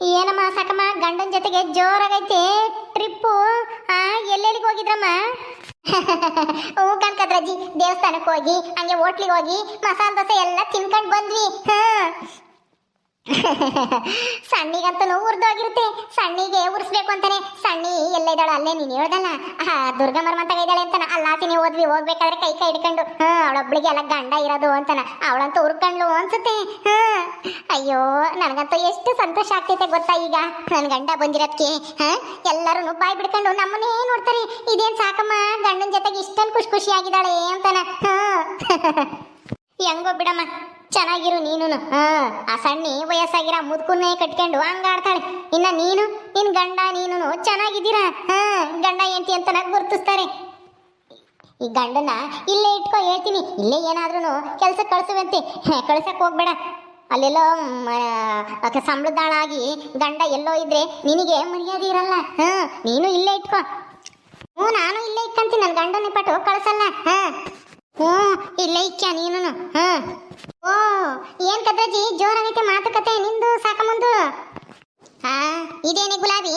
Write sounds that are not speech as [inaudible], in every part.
ಏನಮ್ಮ, ಸಾಕಮ್ಮ, ಗಂಡನ ಜೊತೆಗೆ ಜೋರಾಗೈತೆ ಟ್ರಿಪ್ಪು ಎಲ್ಲೆಲ್ಲಿಗೆ ಹೋಗಿದ್ರಮ್ಮ? [laughs] ಹೂ ಕನಕದ್ರಜ್ಜಿ ದೇವಸ್ಥಾನಕ್ಕೆ ಹೋಗಿ, ಹಂಗೆ ಹೋಟ್ಲಿಗೆ ಹೋಗಿ, ಮಸಾಲೆ ದೋಸೆ ಎಲ್ಲ ತಿನ್ಕೊಂಡು ಬಂದ್ವಿ. ಹಾ [laughs] ಸಣ್ಣಿಗಂತೂ ಉರ್ದೋಗಿರುತ್ತೆ. ಸಣ್ಣಿಗೆ ಉರ್ಸ್ಬೇಕು ಅಂತಾನೆ. ಸಣ್ಣಿ, ಎಲ್ಲ ಇದ್ದಾಳ ಅಲ್ಲೇ ನೀನು ಹೇಳ್ದಲ್ಲ. ಆ ದುರ್ಗಮ್ಮರ ಮಂತಾಗ ಇದ್ದಾಳೆ ಅಂತಾನ. ಅಲ್ಲಾಸಿ ನೀವು ಓದ್ವಿ, ಹೋಗ್ಬೇಕಾದ್ರೆ ಕೈ ಕೈ ಹಿಡ್ಕೊಂಡು. ಹಾ, ಅವಳೊಬ್ಳಿಗೆ ಎಲ್ಲ ಗಂಡ ಇರೋದು ಅಂತಾನ. ಅವಳಂತೂ ಉರ್ಕಂಡ್ಲು ಅನ್ಸುತ್ತೆ. ಹಾ. ಅಯ್ಯೋ, ನನಗಂತೂ ಎಷ್ಟು ಸಂತೋಷ ಆಗ್ತೈತೆ ಗೊತ್ತಾ ಈಗ. ನನ್ನ ಗಂಡ ಬಂದಿರೋದಕ್ಕೆ ಹಾ ಎಲ್ಲರೂ ಬಾಯ್ ಬಿಡ್ಕೊಂಡು ನಮ್ಮನ್ನೇ ನೋಡ್ತಾರೆ. ಇದೇನ್ ಸಾಕಮ್ಮ? ಗಂಡನ ಜೊತೆಗೆ ಇಷ್ಟೊಂದು ಖುಷಿ ಖುಷಿಯಾಗಿದ್ದಾಳೆ ಅಂತಾನ. ಹಾ. [laughs] ಹೆಂಗೋ ಬಿಡಮ್ಮ. ಚೆನ್ನಾಗಿರು ನೀನು ಆ ಸಣ್ಣಿ ವಯಸ್ಸಾಗಿರ ಮುದ್ಕುನ್ನೇ ಕಟ್ಕೊಂಡು ಹಂಗಾಡ್ತಾಳೆ ಇನ್ನ ನೀನು, ನಿನ್ ಗಂಡ ನೀನು ಚೆನ್ನಾಗಿದ್ದೀರಾ? ಹಾ, ಗಂಡ ಹೆಂಡತಿ ಅಂತ ಗುರುತಿಸ್ತಾರೆ. ಈ ಗಂಡನ ಇಲ್ಲೇ ಇಟ್ಕೋ, ಹೇಳ್ತೀನಿ. ಇಲ್ಲೇ ಏನಾದ್ರೂ ಕೆಲಸ ಕಳ್ಸುವಂತೆ. ಕಳ್ಸಕ್ ಹೋಗ್ಬೇಡ. ಅಲ್ಲೆಲ್ಲೋ ಸಂಬಳದಾಳಾಗಿ ಗಂಡ ಎಲ್ಲೋ ಇದ್ರೆ ನಿನಗೆ ಮರ್ಯಾದೆ ಇರಲ್ಲ. ಹಾ, ನೀನು ಇಲ್ಲೇ ಇಟ್ಕೋ. ಹ್ಞೂ, ನಾನು ಇಲ್ಲೇ ಇಕ್ಕಂತೀನಿ. ನನ್ನ ಗಂಡನ ಪಟ್ಟು ಕಳ್ಸಲ್ಲ. ಹಾ. ಹ್ಞೂ, ಇಲ್ಲ ಇಕ್ಕ ನೀನು ಹಾ ಓ, ಏನ್ ಕದ್ರಜ್ಜಿ, ಜೋರಾಗೈತೆ ಮಾತುಕತೆ, ನಿಂದು ಸಾಕ ಮುಂದು. ಹಾ, ಇದೇನೆ ಗುಲಾಬಿ?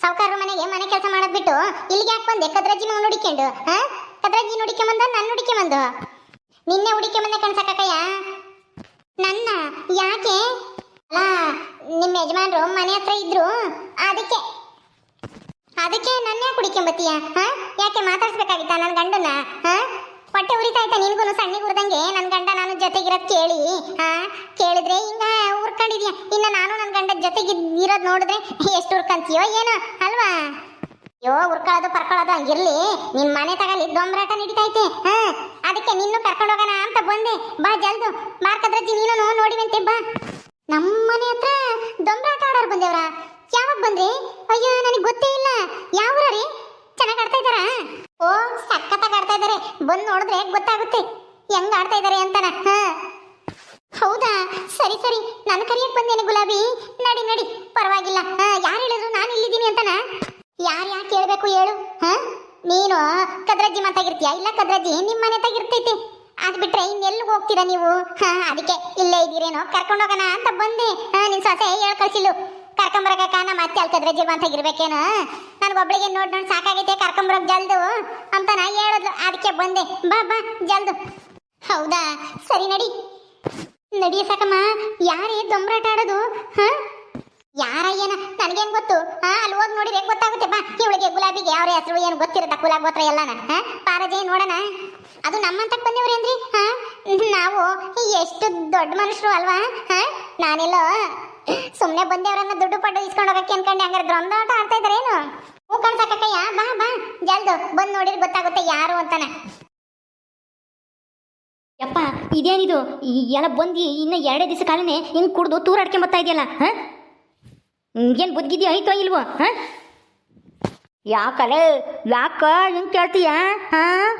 ಸಾವುಕಾರರ ಮನೆಗೆ ಮನೆ ಕೆಲಸ ಮಾಡೋದ್ ಬಿಟ್ಟು ಇಲ್ಲಿಗೆ ಯಾಕೆ ಬಂದೆ? ಕದ್ರಜ್ಜಿ ಮಗನ್ ಹುಡಿಕೊಂಡು ಹಾ? ಕದ್ರಜ್ಜಿ ನುಡಿಕೆ ಬಂದ ನನ್ನ ಹುಡಿಕೆ ಬಂದು. ನಿನ್ನೆ ಹುಡಿಕೆ ಬಂದೆ ಕಣ್ಸಕ್ಕಯ್ಯ ನನ್ನ, ಯಾಕೆ? ಅಲ್ಲ ನಿಮ್ಮ ಯಜಮಾನ್ರು ಮನೆ ಹತ್ರ ಇದ್ರು, ಅದಕ್ಕೆ. ಅದಕ್ಕೆ ನನ್ನ ಕುಡಿಕೊಂಬತ್ತೀಯ ಹಾ? ಯಾಕೆ ಮಾತಾಡ್ಸ್ಬೇಕಾಗಿತ್ತ ನನ್ನ ಗಂಡನ ಹಾ? ಹೊಟ್ಟೆ ಉರಿತಾ ಐತ ನಿನ್ಗೂ ಸಣ್ಣಿಗೆ ಉರ್ದಂಗೆ ನನ್ನ ಗಂಡ ನಾನು ಜೊತೆಗಿರೋದು ಕೇಳಿ ಹಾ ಕೇಳಿದ್ರೆ, ಹಿಂಗ ಉರ್ಕೊಂಡಿದ್ಯಾ? ಇನ್ನ ನಾನು ನನ್ನ ಗಂಡ ಜೊತೆಗೆ ಇರೋದು ನೋಡಿದ್ರೆ ಎಷ್ಟು ಉರ್ಕಂತೀಯೋ ಏನೋ, ಅಲ್ವಾ? ಅಯ್ಯೋ, ಉರ್ಕೊಳ್ಳೋದು ಪರ್ಕೊಳ್ಳೋದು ಹಂಗಿರ್ಲಿ. ನಿನ್ ಮನೆ ತಗಲಿ ದೊಂಬರಾಟ ನಡೀತೈತೆ ಹಾ ಅದಕ್ಕೆ ನಿನ್ನೂ ಕರ್ಕೊಂಡು ಹೋಗೋಣ ಅಂತ ಬಂದೆ. ಬಾ ಜಲ್ದು, ಮಾರ್ಕದ್ರಜ್ಜಿ ನೀನು ನೋಡಿವಂತೆ, ಬಾ. ನಮ್ಮ ಮನೆ ಹತ್ರ ದೊಂಬರಾಟ ಆಡೋರು ಬಂದೇವ್ರ? ಯಾವಾಗ ಬಂದ್ರಿ? ಅಯ್ಯೋ, ನನಗೆ ಗೊತ್ತೇ ಇಲ್ಲ. ಯಾವ ರೀ ಚೆನ್ನಾಗಿ ಆಡ್ತಾ ಇದ್ದಾರಾ ಓ ಸಖತ್ತಾಗಿ ಆಡ್ತಾ ಇದ್ದಾರೆ ಬಂದು ನೋಡಿದ್ರೆ ಗೊತ್ತಾಗುತ್ತೆ. ಹೆಂಗ್ ಆಡ್ತಾ ಇದ್ದಾರೆ ಅಂತಾನ. ಹಾ. ಹೌದಾ? ಸರಿ ಸರಿ. ನಾನು ಕರಿಯಕ್ ಬಂದೇನೆ ಗುಲಾಬಿ. ನಡಿ ನಡಿ. ಪರವಾಗಿಲ್ಲ. ಹಾ, ಯಾರು ಹೇಳಿದ್ರು ನಾನು ಇಲ್ಲಿದ್ದೀನಿ ಅಂತಾನ? ಯಾರು ಯಾಕೆ ಕೇಳಬೇಕು ಹೇಳು. ಹಾ? ನೀನು ಕದ್ರಜ್ಜಿ ಮಾತಾಗಿರ್ತೀಯ? ಇಲ್ಲ ಕದ್ರಜ್ಜಿ ನಿಮ್ಮ ಮನೆ ತಾಗಿರ್ತೈತಿ ಅದ್ ಬಿಟ್ರೆ ಇನ್ನೆಲ್ಲಿಗೆ ಹೋಗ್ತೀರಾ ನೀವು? ಹಾ, ಅದಕ್ಕೆ ಇಲ್ಲೇ ಇದ್ದೀರೇನೋ? ಕರ್ಕೊಂಡು ಹೋಗೋಣ ಅಂತ ಬಂದೆ. ನಿನ್ ಸೊಸೆ ಹೇಳ್ ಕಳ್ಸಿಲ್ಲು. ಕರ್ಕೊಂಬರಕ ನಮ್ಮ ಅತ್ತೆ ಅಲ್ಲಿ ಕದ್ರಜ್ಜಿ ಇರ್ಬೇಕೇನು? ಒಬ್ಳಿಗೆ ನೋಡ್ ನೋಡಿ ಸಾಕಾಗೈತೆ, ಕರ್ಕೊಂಬರಕ್ ಜಲ್ದು ಅಂತ ನಾ ಹೇಳಿದ್ಲು. ಅದಕ್ಕೆ ಬಂದೆ. ಬಾ ಬಾ, ಜಲ್ದು. ಹೌದಾ? ಸರಿ ನಡಿ. ನಡಿ ಸಾಕಮ್ಮ. ಯಾರೇ ದೊಂಬರಾಟ ಆಡೋದು, ಹಾ? ಯಾರ ಏನ ನನಗೇನ್ ಗೊತ್ತು? ಹಾ, ಅಲ್ಲಿ ಹೋಗಿ ನೋಡಿದ್ರೆ ಗೊತ್ತಾಗುತ್ತೆ? ಬಾ, ಇವಳಿಗೆ ಗುಲಾಬಿಗೆ ಯಾವ ಹೆಸರು ಏನು ಗೊತ್ತಿರುತ್ತ? ಗುಲಾಬಿ ಗೋತ್ರ ಎಲ್ಲಾನ, ಹಾ? ಪಾರಜೆ, ನೋಡೋಣ. ಅದು ನಮ್ಮಂತಕ್ ಬಂದವ್ರೇನ್ರಿ ಹಾ? ನಾವು ಎಷ್ಟು ದೊಡ್ಡ ಮನುಷ್ಯರು ಅಲ್ವಾ? ಹಾ? ನಾನೆಲ್ಲೋ ಸುಮ್ಮನೆ ಅವರನ್ನ ದುಡ್ಡು ಪಡ್ಡು ಇಸ್ಕೊಂಡು ಹೋಗಕ್ಕೆ ಅನ್ಕೊಂಡೆ. ಹಂಗಾರೆ ದ್ವಂದ್ವಾಟ ಆಡ್ತಾ ಇದಾರೇನು ಹೂ ಕಣ್ಸಕ್ಕಯ್ಯ ಬಾ ಬಾ, ಜಲ್ದು. ಬಂದು ನೋಡಿದ್ರೆ ಗೊತ್ತಾಗುತ್ತೆ ಯಾರು ಅಂತಾನೆ. ಯಪ್ಪ, ಇದೇನಿದು? ಎಲ್ಲ ಬಂದು ಇನ್ನು ಎರಡೇ ದಿವಸ ಕಾಲನೇ ಹಿಂಗೆ ಕುಡ್ದು ತೂರಾಡ್ಕೊಂಡ್ ಬರ್ತಾ ಇದೆಯಲ್ಲ, ಹಾಂ? ಏನು ಬುದ್ಗಿದ್ಯೋ, ಐತೋ ಇಲ್ವೋ, ಹಾಂ? ಯಾಕಲೆ, ಯಾಕ ಹಿಂಗೆ ಕೇಳ್ತೀಯ, ಹಾಂ?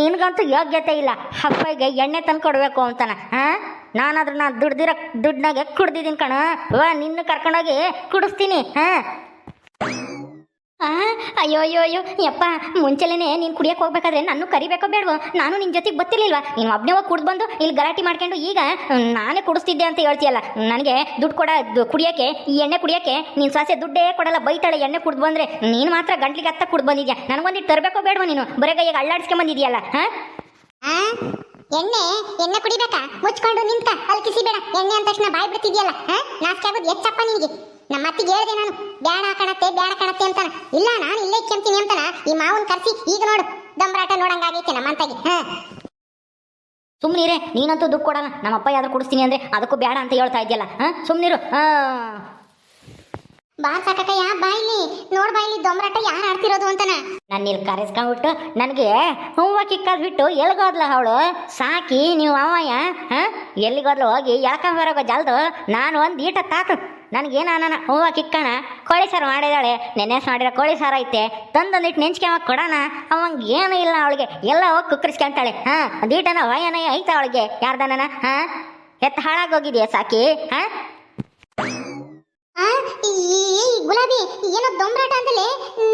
ನಿನಗಂತೂ ಯೋಗ್ಯತೆ ಇಲ್ಲ. ಹಬ್ಬಗೆ ಎಣ್ಣೆ ತಂದು ಕೊಡಬೇಕು ಅಂತಾನೆ, ಹಾಂ? ನಾನಾದ್ರೂ ನಾನು ದುಡ್ದಿರೋ ದುಡ್ಡಾಗೆ ಕುಡ್ದಿದ್ದೀನಿ ಕಣ. ವಾ ನಿನ್ನ ಕರ್ಕೊಂಡೋಗಿ ಕುಡಿಸ್ತೀನಿ ಹಾಂ. ಆ ಅಯ್ಯೋ ಅಯ್ಯೋ ಅಯ್ಯೋ ಯಪ್ಪ ಮುಂಚೆಲೇನೆ ನೀನು ಕುಡಿಯಕ್ಕೆ ಹೋಗ್ಬೇಕಾದ್ರೆ ನಾನು ಕರಿಬೇಕೋ ಬೇಡವೋ? ನಾನು ನಿನ್ನ ಜೊತೆಗೆ ಗೊತ್ತಿರಲಿಲ್ವಾ? ನೀನು ಒಬ್ಬನೇ ಹೋಗಿ ಕುಡ್ದು ಬಂದು ಇಲ್ಲಿ ಗಲಾಟೆ ಮಾಡ್ಕೊಂಡು ಈಗ ನಾನೇ ಕುಡಿಸ್ತಿದ್ದೆ ಅಂತ ಹೇಳ್ತೀಯಲ್ಲ ನನಗೆ ದುಡ್ಡು ಕೊಡ ಕುಡಿಯಕ್ಕೆ ಈ ಎಣ್ಣೆ ಕುಡಿಯೋಕ್ಕೆ ನೀನು ಸಾಸೆ ದುಡ್ಡೇ ಕೊಡಲ್ಲ ಬೈತಾಳೆ ಎಣ್ಣೆ ಕುಡ್ದು ಬಂದರೆ. ನೀನು ಮಾತ್ರ ಗಂಟ್ಲಿಗೆ ಹತ್ತ ಕುಡ್ದು ಬಂದಿದ್ಯಾ? ನನಗೊಂದಿಟ್ಟು ತರಬೇಕೋ ಬೇಡವೋ ನೀನು? ಬರೆಗ ಈಗ ಅಳ್ಳಾಡ್ಸ್ಕೊಂಡ್ ಬಂದಿದ್ಯಲ್ಲ ಹಾಂ? ಎಣ್ಣೆ ಎಣ್ಣೆ ಕುಡಿಬೇಕಾ? ಮುಚ್ಕೊಂಡು ನಿಂತ ಅಲ್ಕಿಸಿ ಬೇಡ ಎಣ್ಣೆ ಅಂದ ತಕ್ಷಣ ಬಾಯಿ ಬಿಡ್ತಿದ್ಯಲ್ಲ, ಹಾ? ನಾಚಿಕೆ ಆಗೋದು ಹೆಚ್ಚಪ್ಪ ನಿನಗೆ. ನಮ್ಮ ಅತ್ತಿಗೆ ಹೇಳಿದೆ ನಾನು ಬೇಡ ಕಣತ್ತೆ ಬೇಡ ಕಣತ್ತೆ ಅಂತಾನ. ಇಲ್ಲ, ನಾನು ಇಲ್ಲೇ ಕೆಂತೀನಿ ಅಂತಾನ. ಈ ಮಾವನ್ ಕರ್ಸಿ, ಈಗ ನೋಡು. ದಂಬರಾಟ ನೋಡಂಗಾಗೈತೆ ನಮ್ಮಂತಾಗಿ ಹಾ? ಸುಮ್ಮನಿರೇ ನೀನಂತೂ ದುಡ್ಡು ನಮ್ಮ ಅಪ್ಪ ಯಾವ್ದು ಕುಡಿಸ್ತೀನಿ ಅಂದ್ರೆ ಅದಕ್ಕೂ ಬೇಡ ಅಂತ ಹೇಳ್ತಾ ಇದೆಯಲ್ಲ, ಹಾ? ಸುಮ್ಮನಿರು ಬಾ ಸಾಕಕ್ಕಯ್ಯ ಬಾಯ್ಲಿ ನೋಡ್ ಬಾಯ್ಲಿ ದೊಂಬರಾಟ ಯಾರು ಆಡ್ತಿರೋದು ಅಂತಾನ. ನನ್ನ ಇಲ್ಲಿ ಕರೆಸ್ಕೊಂಡ್ಬಿಟ್ಟು ನನಗೆ ಹೂವು ಕಿಕ್ಕದ್ ಬಿಟ್ಟು ಎಲ್ಗೋದ್ಲ ಅವಳು? ಸಾಕಿ ನೀವು ಅವಯ್ಯ ಹಾಂ? ಎಲ್ಲಿಗೋದ್ಲು ಹೋಗಿ ಎಳ್ಕೊಂಬರೋಗೋ ಜಲ್ದು. ನಾನು ಒಂದು ಈಟ ತಾಕ ನನಗೇನ ನಾನು ಹೂವು ಕಿಕ್ಕಣ ಕೋಳಿ ಸಾರು ಮಾಡಿದಾಳೆ. ನೆನ್ನೆ ಮಾಡಿರೋ ಕೋಳಿ ಸಾರು ಐತೆ. ತಂದೊಂದಿಟ್ಟು ನೆಂಚ್ಕೊಂಬ ಕೊಡೋಣ ಅವಂಗೆ ಏನೂ ಇಲ್ಲ ಅವಳಿಗೆ. ಎಲ್ಲ ಹೋಗಿ ಕುಕ್ಕರಿಸ್ಕೊಂತಾಳೆ. ಹಾಂ? ದೀಟನ ವಯನ ಐತ ಅವಳಿಗೆ. ಯಾರ್ದನ ಹಾಂ? ಎತ್ತ ಹಾಳಾಗೋಗಿದೆಯಾ ಸಾಕಿ? ಹಾಂ? ಏನೋ ದೊಂಬರಾಟ ಅಂತಲೇ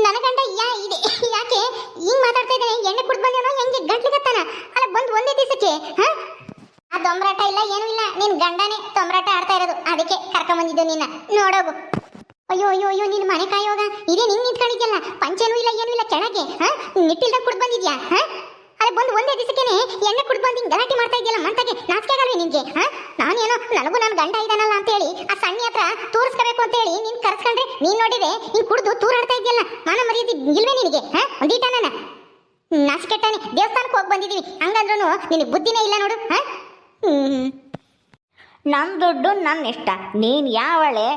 ನನ್ನ ಗಂಡ ಯಾ ಇದೆ. ಯಾಕೆ? ಹಿಂಗ್ ಮಾತಾಡ್ತಾ ಇದ್ದಾನೆ. ಎಣ್ಣೆ ಕುಡ್ದು ಬಂದೇನೋ ಹೆಂಗೆ ಗಂಟ್ಲಿಗತ್ತಾನ ಅಲ್ಲ, ಬಂದ್ ಒಂದೇ ದಿವಸಕ್ಕೆ, ಹಾ? ಆ ದೊಂಬರಾಟ ಇಲ್ಲ, ಏನೂ ಇಲ್ಲ. ನಿನ್ ಗಂಡನೇ ದೊಂಬರಾಟ ಆಡ್ತಾ ಇರೋದು. ಅದಕ್ಕೆ ಕರ್ಕೊಂಡ್ ಬಂದಿದ್ದೆ ನಿನ್ನ. ನೋಡೋಗು. ಅಯ್ಯೋ ಅಯ್ಯೋ ಅಯ್ಯೋ, ನಿನ್ ಮನೆ ಕಾಯೋಗ? ಇದೇ ನಿಂಗ್ ನಿಂತ್ಕೊಂಡಿದ್ಯಲ್ಲ? ಪಂಚೇನೂ ಇಲ್ಲ, ಏನೂ ಇಲ್ಲ, ಕೆಳಗೆ, ಹಾ? ನಿಟ್ಟಿಲ್ದ ಕುಡ್ ಬಂದಿದ್ಯಾ, ಹಾ? ಅಲ್ಲಿ ಬಂದು ಒಂದೇ ದಿವಸಕ್ಕೇನೆ ಎಣ್ಣೆ ಕುಡ್ದು ಬಂದು ಗಲಾಟೆ ಮಾಡ್ತಾ ಇದೆಯಲ್ಲ ಮಂತಗೆ? ನಾಚಿಕೆ ಆಗಲ್ವೇ ನಿನ್ಗೆ, ಹಾ? ನಾನೇನೋ ನನಗೂ ನನ್ನ ಗಂಡ ಇದ್ದಾನಲ್ಲ ಅಂತ ಹೇಳಿ ಆ ಸಣ್ಣ ಹತ್ರ ತೋರಿಸ್ಕೋಬೇಕು ಅಂತ ಹೇಳಿ ಕರೆಸ್ಕೊಂಡ್ರೆ ನೀನು ನೋಡಿದೆ ನೋಡಿದ್ರೆ ಕುಡಿದು ಕುಡ್ದು ತೂರಾಡ್ತಾ ಇದೆಯಲ್ಲ? ಮಾನ ಮರ್ಯಾದೆ ಇಲ್ವೇ ನಿನಗೆ, ಹಾಂ? ನಾನು. ನಾಚಿಕೆಟ್ಟಾನೆ, ದೇವಸ್ಥಾನಕ್ಕೆ ಹೋಗಿ ಬಂದಿದ್ದೀವಿ ಹಂಗಂದ್ರೂ ನಿನಗೆ ಬುದ್ಧಿನೇ ಇಲ್ಲ ನೋಡು, ಹಾಂ? ನನ್ನ ದುಡ್ಡು ನನ್ನ ಇಷ್ಟ. ನೀನು ಯಾವಳೆ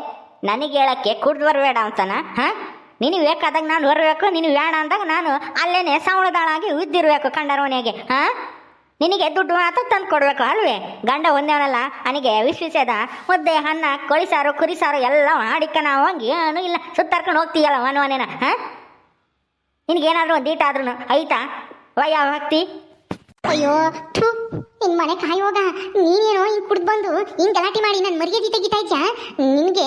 ನನಗೆ ಹೇಳಕ್ಕೆ ಕುಡ್ದು ಬರಬೇಡ ಅಂತನ, ಹಾಂ? ನಿನಗೆ ಬೇಕಾದಾಗ ನಾನು ಬರಬೇಕು, ನೀನು ಬೇಡ ಅಂದಾಗ ನಾನು ಅಲ್ಲೇನೆ ಸಾವಳದಾಳಾಗಿ ಉದ್ದಿರಬೇಕು ಕಂಡರವನಿಗೆ ಹಾಂ? ನಿನಗೆ ದುಡ್ಡು ಮಾತ್ರ ತಂದು ಕೊಡಬೇಕು ಅಲ್ವೇ? ಗಂಡ ಒಂದೇವನಲ್ಲ ನನಗೆ ವಿಶ್ವಿಸದ, ಮುದ್ದೆ, ಅನ್ನ ಕೋಳಿ ಸಾರು ಕುರಿ ಸಾರು ಎಲ್ಲ ಮಾಡಿಕ್ಕ ನಾವು ಏನು ಇಲ್ಲ ಸುತ್ತಾರ್ಕೊಂಡು ಹೋಗ್ತೀಯಲ್ಲ ಮನ ಮನೇನ, ಹಾಂ? ನಿನಗೇನಾದ್ರೂ ಒಂದು ಈಟಾದ್ರೂ ಐತಾ? ವಯ, ಭಕ್ತಿ? ಅಯ್ಯೋ ನಿನ್ ಮನೆ ಕಾಯೋಗ ನೀನೇನೋ ಹಿಂಗ್ ಕುಡ್ದು ಬಂದು ಹಿಂಗ್ ಗಲಾಟೆ ಮಾಡಿ ನನ್ ಮರ್ಯಾದೆ ತೆಗಿತಾ ಇದ್ಯಾ ನಿನ್ಗೆ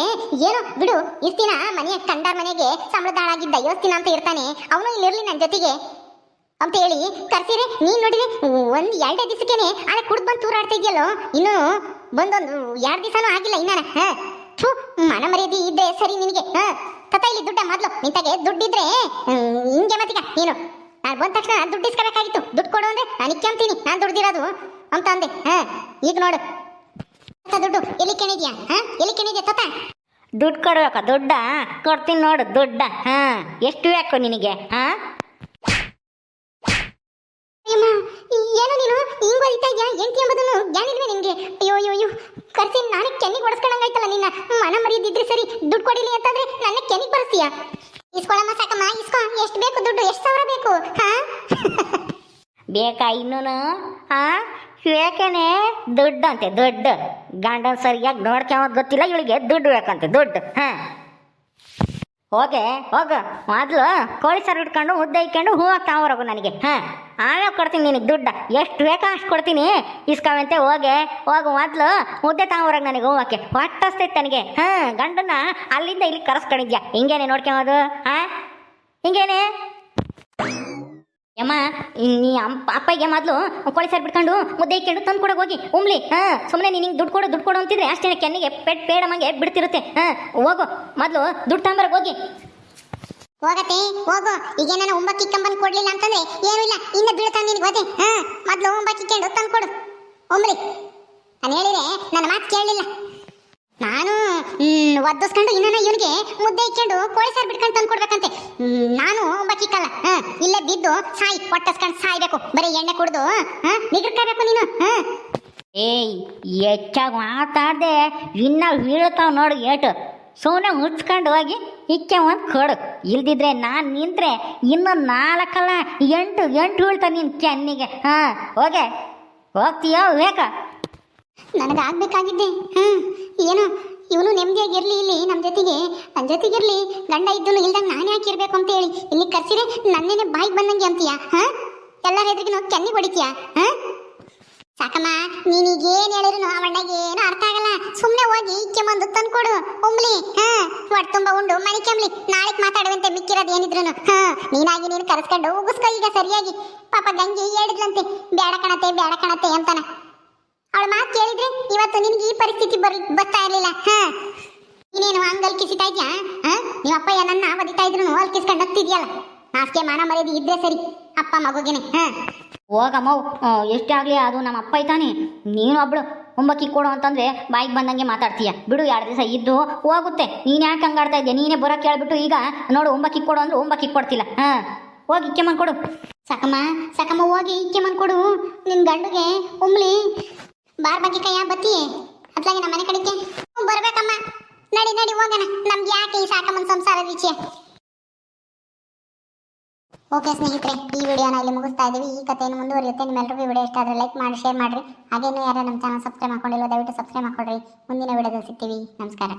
ಏನೋ ಬಿಡು, ಇಷ್ಟ್ ದಿನ ಮನೆಯ ಕಂಡಾರ್ ಮನೆಗೆ ಸಂಬಳದಾಳಾಗಿದ್ದ ಯೋಸ್ ದಿನ ಅಂತ ಇರ್ತಾನೆ. ಅವನು ಇಲ್ಲಿರ್ಲಿ ನನ್ ಜೊತೆಗೆ. ಅಂತ ಹೇಳಿ ಕರ್ಸಿರಿ ನೀನ್ ನೋಡಿದ್ರೆ ಒಂದ್ ಎರಡೇ ದಿವಸಕ್ಕೇನೆ ಆಳೆ ಕುಡ್ದು ಬಂದು ತೂರಾಡ್ತಾ ಇದೆಯಲ್ಲೋ? ಇನ್ನು ಬಂದೊಂದು ಎರಡ್ ದಿವಸನೂ ಆಗಿಲ್ಲ ಇನ್ನಾನ, ಹ? ಥೂ, ಮನ ಮರ್ಯಾದೆ ಇದ್ದೆ ಸರಿ ನಿನಗೆ, ಹ? ತತ ಇಲ್ಲಿ ದುಡ್ಡ ಮೊದ್ಲು, ನಿಂತಾಗೆ ದುಡ್ಡಿದ್ರೆ ಇದ್ರೆ ಹಿಂಗೆ ಮತ್ತೀಗ ನೀನು ನಾನು ಬಂದ ತಕ್ಷಣ ದುಡ್ಡು ಇಸ್ಕೋಬೇಕಾಗಿತ್ತು. ದುಡ್ಡು ಕೊಡು ಅಂದ್ರೆ ನಾನು ಇಕ್ಕಂತೀನಿ ನಾನು ದುಡ್ದಿರೋದು. ಅಂತ ಅಂದೆ. ಹಾ ಈಗ ನೋಡು. ದುಡ್ಡು? ಎಲ್ಲಿ ಕೆಣಿದ್ಯಾ ಹಾ ಎಲ್ಲಿ ಕೆಣಿದ್ಯಾ ತತ? ದುಡ್ಡು ಕೊಡ್ಬೇಕ ದುಡ್ಡ. ಕೊಡ್ತೀನಿ ನೋಡು ದುಡ್ಡ. ಹಾ ಎಷ್ಟು ಬೇಕು ನಿನಗೆ? ಹಾಂ? ಏನು ಏನೋ ನೀನು? ಹಿಂಗ್ ಬರೀತಾ ಇದೆಯಾ? ಎಂಟಿ ಎಂಬುದನ್ನು ಜ್ಞಾನಿಲ್ವೇ ನಿನ್ಗೆ? ಅಯ್ಯೋ ಅಯ್ಯೋ ಅಯ್ಯೋ. ಕರ್ಸಿ ನಾನೇ ಕೆನ್ನಿಗೆ ಹೊಡೆಸ್ಕೊಂಡಂಗಾಯ್ತಲ್ಲ ನಿನ್ನ? ಮನ ಮರಿಯದಿದ್ರೆ ಸರಿ ದುಡ್ಡು ಕೊಡಿಲಿ ಅಂತಂದ್ರೆ ನನ್ನ ಕೆನ್ನಿಗೆ ಬರ್ತೀಯ ಇಸ್ಕೊಳಮ್ಮ ಸಾಕಮ್ಮ ಇಸ್ಕೊ. ಎಷ್ಟು ಬೇಕು ದುಡ್ಡು? ಎಷ್ಟು ಸಾವಿರ ಬೇಕು? ಹಾ? ಬೇಕಾ ಇನ್ನೂನು? ಹಾಂ? ಬೇಕೇನೆ ದುಡ್ಡಂತೆ ದುಡ್ಡು. ಗಂಡನ ಸರಿಯಾಗಿ ನೋಡ್ಕೊಂಬದ್ ಗೊತ್ತಿಲ್ಲ, ಇವಳಿಗೆ ದುಡ್ಡು ಬೇಕಂತೆ, ದುಡ್ಡು. ಹಾಂ. ಹೋಗೆ, ಹೋಗು. ಮೊದಲು ಕೋಳಿ ಸಾರು ಇಟ್ಕೊಂಡು ಮುದ್ದೆ ಇಟ್ಕೊಂಡು ಹೂ ತಗೊಂಬರೋಗು ನನಗೆ. ಹಾಂ. ಆಮೇಲೆ ಕೊಡ್ತೀನಿ ನಿನಗೆ ದುಡ್ಡು. ಎಷ್ಟು ಬೇಕೋ ಅಷ್ಟು ಕೊಡ್ತೀನಿ. ಇಸ್ಕೊಂಬಂತೆ ಹೋಗೆ, ಹೋಗು. ಮೊದಲು ಮುದ್ದೆ ತಗೊಂಬರೋಗ ನನಗೆ ಹೂವಕ್ಕೆ ಹೊಟ್ಟಸ್ತೈತೆ ನನಗೆ ಹಾಂ ಗಂಡನ ಅಲ್ಲಿಂದ ಇಲ್ಲಿ ಕರೆಸ್ಕೊಂಡಿದ್ಯಾ? ಹಿಂಗೇನೆ ನೋಡ್ಕೊಂಬೋದು ಹಾಂ? ಹಿಂಗೇನೆ? ಯಮ್ಮ ನೀ ಅಪ್ಪ ಅಪ್ಪಗೆ ಮೊದಲು ಕೋಳಿ ಸಾರು ಬಿಟ್ಕೊಂಡು ಮುದ್ದೆ ಇಕ್ಕೊಂಡು ತಂದು ಕೊಡೋಕೆ ಹೋಗಿ. ಉಮ್ಲಿ, ಹಾಂ ಸುಮ್ಮನೆ ನೀನು ದುಡ್ಡು ಕೊಡು ದುಡ್ಡು ಕೊಡು ಅಂತಿದ್ರೆ ಅಷ್ಟೇ ಕೆನ್ನಿಗೆ ಪೆಟ್ ಪೇಡಮಂಗೆ ಬಿಡ್ತಿರುತ್ತೆ. ಹಾಂ, ಹೋಗು. ಮೊದಲು ದುಡ್ಡು ತಗೊಂಬರಕ್ಕೆ ಹೋಗಿ. ಹೋಗತ್ತೆ, ಹೋಗು. ಈಗ ನಾನು ಒಂಬತ್ತು ಇಕ್ಕಂಬಂದು ಕೊಡ್ಲಿಲ್ಲ ಅಂತಂದ್ರೆ ಏನೂ ಇಲ್ಲ. ಇನ್ನ ಬೀಳ್ತಾನೆ ನಿನಗೆ ಗೊತ್ತೆ ಹಾಂ, ಮೊದಲು ಒಂಬತ್ತು ಇಕ್ಕೊಂಡು ತಂದು ಕೊಡು. ಒಮ್ರಿ ನಾನು ಹೇಳಿದ್ರೆ ನನ್ನ ಮಾತು ಕೇಳಲಿಲ್ಲ. ನಾನು ಒದ್ದಸ್ಕೊಂಡು ಇನ್ನೂ ಇವನಿಗೆ ಮುದ್ದೆ ಇಕ್ಕೊಂಡು ಕೋಳಿ ಸಾರು ಬಿಟ್ಕೊಂಡು ತಂದು ಕೊಡ್ಬೇಕಂತೆ. ನಾನು ಬಕ್ಕಿಕ್ಕಲ್ಲ ಇಲ್ಲ ಬಿದ್ದು ಸಾಯಿ ಹೊಟ್ಟಸ್ಕೊಂಡು ಸಾಯ್ಬೇಕು. ಬರೀ ಎಣ್ಣೆ ಕುಡ್ದು ನಿಗ್ರಕಬೇಕು ನೀನು ಏಯ್, ಹೆಚ್ಚಾಗಿ ಮಾತಾಡದೆ, ಇನ್ನ ಬೀಳ್ತಾವ್ ನೋಡು ಏಟು. ಸುಮ್ಮನೆ ಮುಚ್ಕೊಂಡು ಹೋಗಿ ಇಕ್ಕೆ ಒಂದು ಕೊಡು. ಇಲ್ದಿದ್ರೆ ನಾನು ನಿಂತ್ರೆ ಇನ್ನು ನಾಲ್ಕಲ್ಲ ಎಂಟು ಎಂಟು ಬೀಳ್ತಾವ ನಿನ್ನ ಕೆನ್ನಿಗೆ, ಹಾಂ. ಹೋಗೆ, ಹೋಗ್ತೀಯೋ ಬೇಕಾ ನನಗೆ ಆಗ್ಬೇಕಾಗಿದ್ದೆ ಹ್ಮ್, ಏನು, ಇವನು ನೆಮ್ಮದಿಯಾಗಿರ್ಲಿ ಇಲ್ಲಿ ನಮ್ಮ ಜೊತೆಗೆ ನನ್ನ ಜೊತೆಗಿರ್ಲಿ. ಗಂಡ ಇದ್ದನು ಇಲ್ದಂಗೆ ನಾನು ಯಾಕೆ ಇರ್ಬೇಕು ಅಂತ ಹೇಳಿ. ಇಲ್ಲಿ ಕರ್ಸಿರೆ ನನ್ನೇನೆ ಬಾಯಿಗೆ ಬಂದಂಗೆ ಅಂತೀಯ, ಹ? ಎಲ್ಲರ ಎದುರಿಗೆ ನಾವು ಕೆನ್ನಿ ಹೊಡಿತೀಯ, ಹಾ? ಸಾಕಮ್ಮ, ನೀನೀಗೇನು ಹೇಳಿದ್ರು ಹೇಳಿದ್ರು ಅಣ್ಣಗೆ ಏನು ಅರ್ಥ ಆಗಲ್ಲ. ಸುಮ್ಮನೆ ಹೋಗಿ ಇಕ್ಕೆ ಬಂದು ತಂದ್ಕೊಡು ಉಮ್ಲಿ ಹಾ? ಒಟ್ಟು ತುಂಬ ಉಂಡು, ಮನೆ ಕೆಮ್ಲಿ. ನಾಳೆಗೆ ಮಾತಾಡುವಂತೆ ಮಿಕ್ಕಿರೋದು ಏನಿದ್ರು ಹ? ನೀನಾಗಿ ನೀನು ಕರೆಸ್ಕೊಂಡು ಉಗಿಸ್ಕೊ ಈಗ ಸರಿಯಾಗಿ. ಪಾಪ ಗಂಗೆ ಹೇಳಿದ್ಲಂತೆ ಬೇಡ ಕಣತೆ ಬೇಡ ಕಣತೆ ಅಂತಾನ. ಅವಳ ಮಾತು ಕೇಳಿದ್ರೆ ಇವತ್ತು ನಿನ್ಗೆ ಈ ಪರಿಸ್ಥಿತಿ ಬರ್ ಬರ್ತಾ ಇರಲಿಲ್ಲ. ಹಾ. ನೀನೇನು ಹಂಗಲ್ ಕಿಸಿತಾ ಇದ್ಯಾ? ಹಾ? ನಿಮ್ಮ ಅಪ್ಪಯ್ಯ ನನ್ನ ಬದಿತಾ ಇದ್ರು ಅಲ್ಲಿ ಕಿಸ್ಕೊಂಡು ಹೋಗ್ತಿದ್ಯಲ್ಲ? ನಾಸ್ಕೆ ಮಾನ ಮರ್ಯಾದೆ ಇದ್ರೆ ಸರಿ. ಅಪ್ಪ ಮಗುಗೆನೆ. ಹಾ. ಹೋಗಮ್ಮ ಎಷ್ಟೇ ಆಗಲಿ ಅದು ನಮ್ಮ ಅಪ್ಪ ಐತಾನೆ ನೀನು ಒಬ್ಳು. ಒಂಬಕ್ಕಿ ಕೊಡು ಅಂತಂದ್ರೆ ಬಾಯಿಗೆ ಬಂದಂಗೆ ಮಾತಾಡ್ತೀಯ. ಬಿಡು ಎರಡು ದಿವಸ ಇದ್ದು ಹೋಗುತ್ತೆ. ನೀನು ಯಾಕೆ ಹಂಗಾಡ್ತಾ ಇದ್ದೆ ನೀನೇ ಬರೋಕೆ ಕೇಳ್ಬಿಟ್ಟು ಈಗ ನೋಡು ಒಂಬಕ್ಕಿ ಕೊಡು ಅಂದ್ರೆ ಒಂಬಕ್ಕಿ ಕೊಡ್ತಿಲ್ಲ. ಹಾಂ. ಹೋಗಿ ಇಕ್ಕೆ ಕೊಡು. ಸಕಮ್ಮ ಸಕಮ್ಮ ಹೋಗಿ ಇಕ್ಕೆ ಕೊಡು. ನಿನ್ ಗಂಡುಗೆ ಉಮ್ಲಿ. ಬಾರ್ ಬಗ್ಗೆ ಕೈಯ ಬತ್ತಿ ಅತ್ಲಾಗೆ ನಮ್ಮ ಮನೆ ಕಡೆಗೆ ಬರ್ಬೇಕಮ್ಮ. ನಡಿ ನಡಿ, ಹೋಗೋಣ. ನಮ್ಗೆ ಯಾಕೆ ಈ ಸಾಕಮ್ಮನ ಸಂಸಾರ ವಿಚಯ ಓಕೆ ಸ್ನೇಹಿತರೆ, ಈ ವಿಡಿಯೋನ ಇಲ್ಲಿ ಮುಗಿಸ್ತಾ ಇದ್ದೀವಿ. ಈ ಕಥೆಯನ್ನು ಮುಂದುವರಿಯುತ್ತೆ. ನಿಮ್ಮೆಲ್ಲರಿಗೂ ವಿಡಿಯೋ ಇಷ್ಟ ಆದರೆ ಲೈಕ್ ಮಾಡಿ, ಶೇರ್ ಮಾಡಿರಿ. ಹಾಗೇನು ಯಾರು ನಮ್ಮ ಚಾನಲ್ ಸಬ್ಸ್ಕ್ರೈಬ್ ಮಾಡ್ಕೊಂಡಿಲ್ಲ ದಯವಿಟ್ಟು ಸಬ್ಸ್ಕ್ರೈಬ್ ಮಾಡ್ಕೊಳ್ರಿ. ಮುಂದಿನ ವಿಡಿಯೋದಲ್ಲಿ ಸಿಗ್ತೀವಿ. ನಮಸ್ಕಾರ.